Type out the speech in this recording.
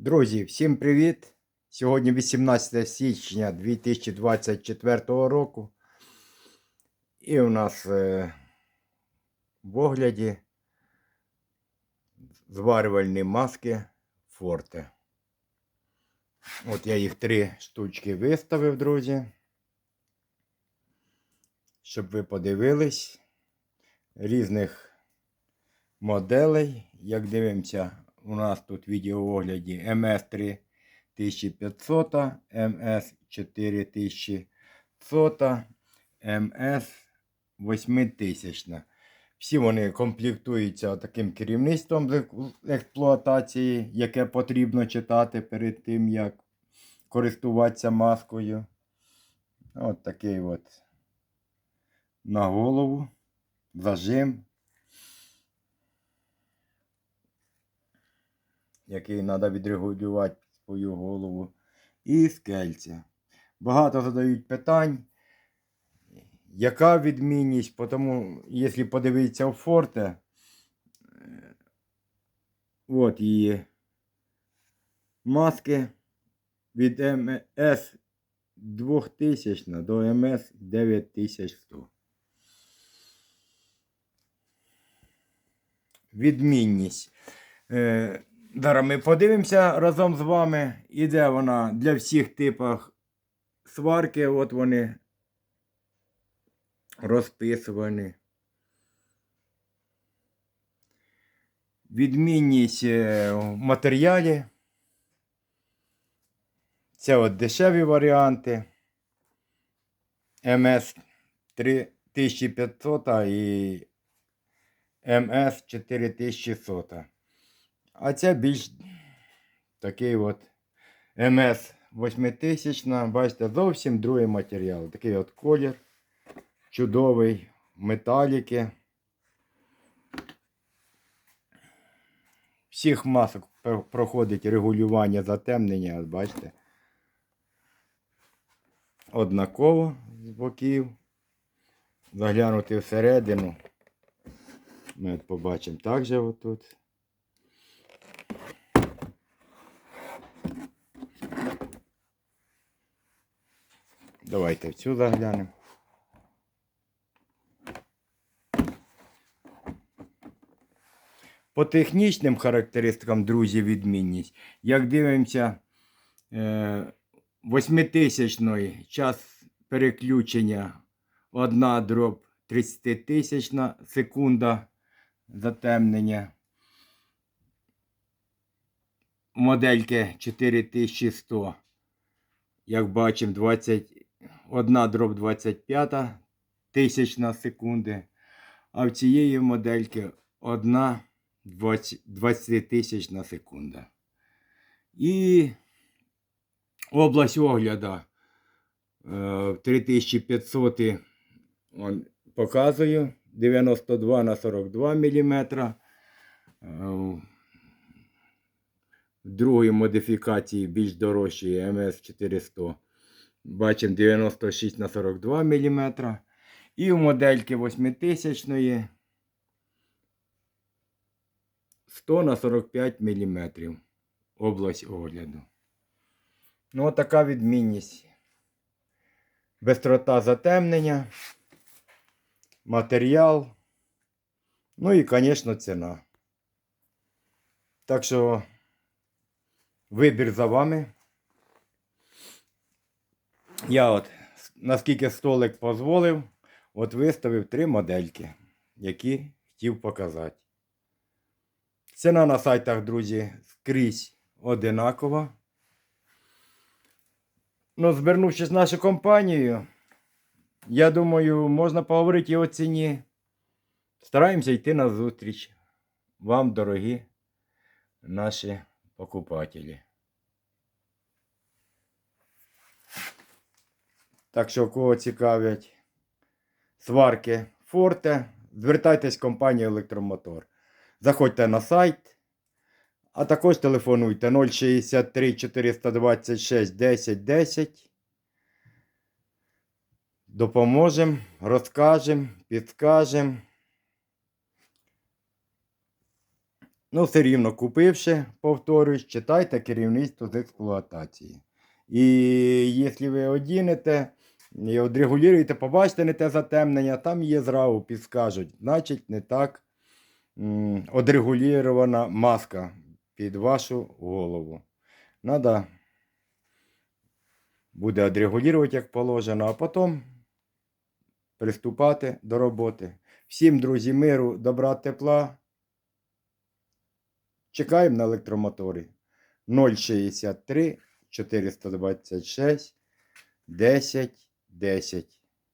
Друзі, всім привіт! Сьогодні 18 січня 2024 року. І у нас е, в огляді зварювальні маски Форте. От я їх три штучки виставив, друзі. Щоб ви подивились різних моделей. Як дивимося, у нас тут в відеоогляді МС3 1500, МС 4100, МС 8000. Всі вони комплектуються таким керівництвом експлуатації, яке потрібно читати перед тим, як користуватися маскою. От такий от на голову, зажим. Який треба відрегулювати свою голову, і скельця. Багато задають питань, яка відмінність, тому, якщо подивитися у форте, е, от її маски від МС 2000 до МС 9100. Відмінність. Е, Зараз ми подивимося разом з вами. Іде вона для всіх типів сварки. От вони розписувані. Відмінність е, в матеріалі. Це от дешеві варіанти. МС 3500 і МС 4100. А це більш такий от МС 8000, бачите, зовсім другий матеріал. Такий от колір. Чудовий, металіки. Всіх масок проходить регулювання затемнення, бачите. Однаково з боків. Заглянути всередину. Ми от побачимо також отут. Давайте в цю заглянемо. По технічним характеристикам, друзі, відмінність. Як дивимося, 8000 час переключення 1 дроб 30 тисячна секунда затемнення. Модельки 4100. Як бачимо, 21 дроб 25 тисячна секунди. А в цієї модельки 1 20 тисячна секунда. І область огляду 3500 он, показую. 92 на 42 мм. В другій модифікації більш дорожчої МС400. Бачимо 96 на 42 мм. І в модельки 8000 100 на 45 мм. Область огляду. Ну, така відмінність. Бистрота затемнення, матеріал. Ну і, звісно, ціна. Так що. Вибір за вами. Я от, наскільки столик дозволив, от виставив три модельки, які хотів показати. Ціна на сайтах, друзі, скрізь одинакова. Ну, звернувшись в нашу компанію, я думаю, можна поговорити і о ціні. Стараємося йти на зустріч. Вам, дорогі наші покупателі. Так що, кого цікавлять сварки Форте, звертайтесь в компанію Електромотор. Заходьте на сайт, а також телефонуйте 063 426 10 10. Допоможемо, розкажемо, підскажемо. Ну, все рівно купивши, повторюсь, читайте керівництво з експлуатації. І якщо ви одінете і одрегулюєте, побачите не те затемнення, там є зразу підскажуть. Значить, не так м, одрегулювана маска під вашу голову. Надо буде одрегулювати, як положено, а потім приступати до роботи. Всім, друзі, миру, добра, тепла. Чекаємо на електромоторі 063 426 10 10.